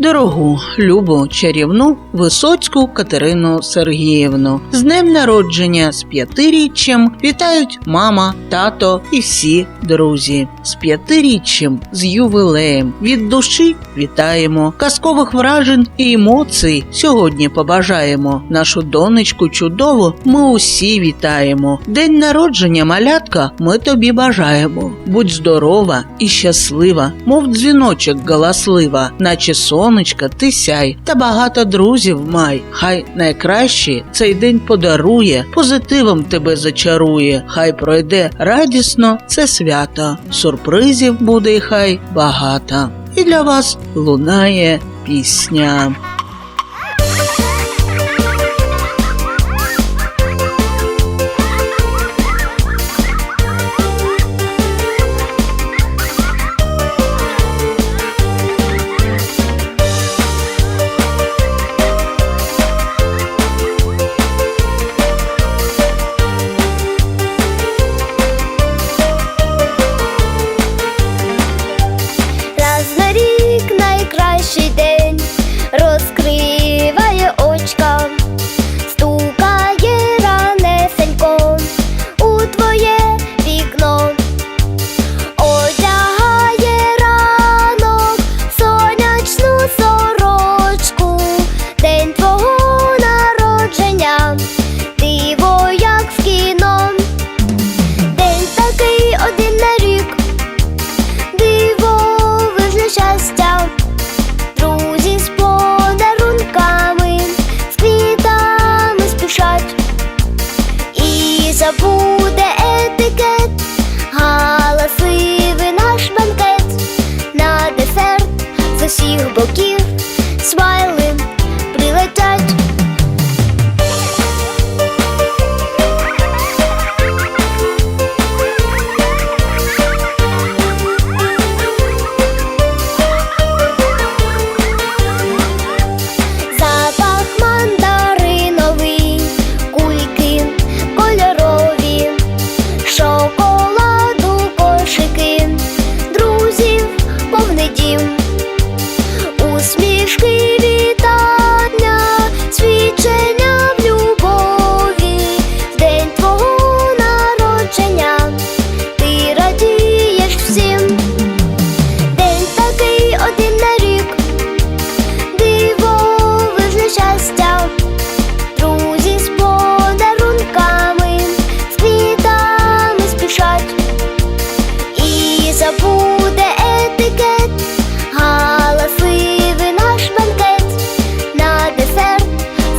Дорогу, любу, чарівну Висоцьку Катерину Сергіївну. З днем народження з п'ятиріччям вітають мама, тато і всі друзі. З п'ятиріччям, з ювілеєм. Від душі вітаємо. Казкових вражень і емоцій сьогодні побажаємо. Нашу донечку чудову ми усі вітаємо. День народження, малятка, ми тобі бажаємо. Будь здорова і щаслива, мов дзвіночок галаслива, наче сонечка, ти сяй, та багато друзів май. Хай найкраще цей день подарує, позитивом тебе зачарує. Хай пройде радісно це свято. Сюрпризів буде хай багато. І для вас лунає пісня.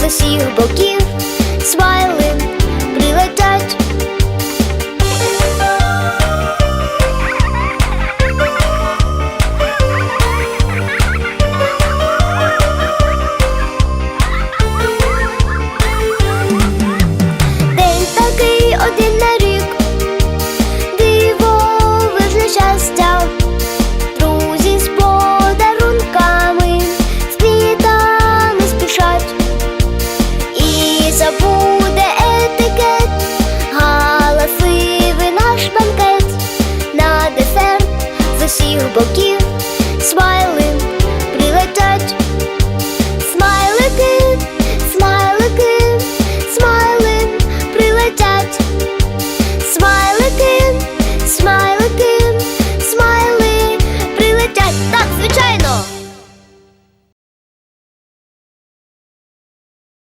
Se o Boquinho Сів боків свалив.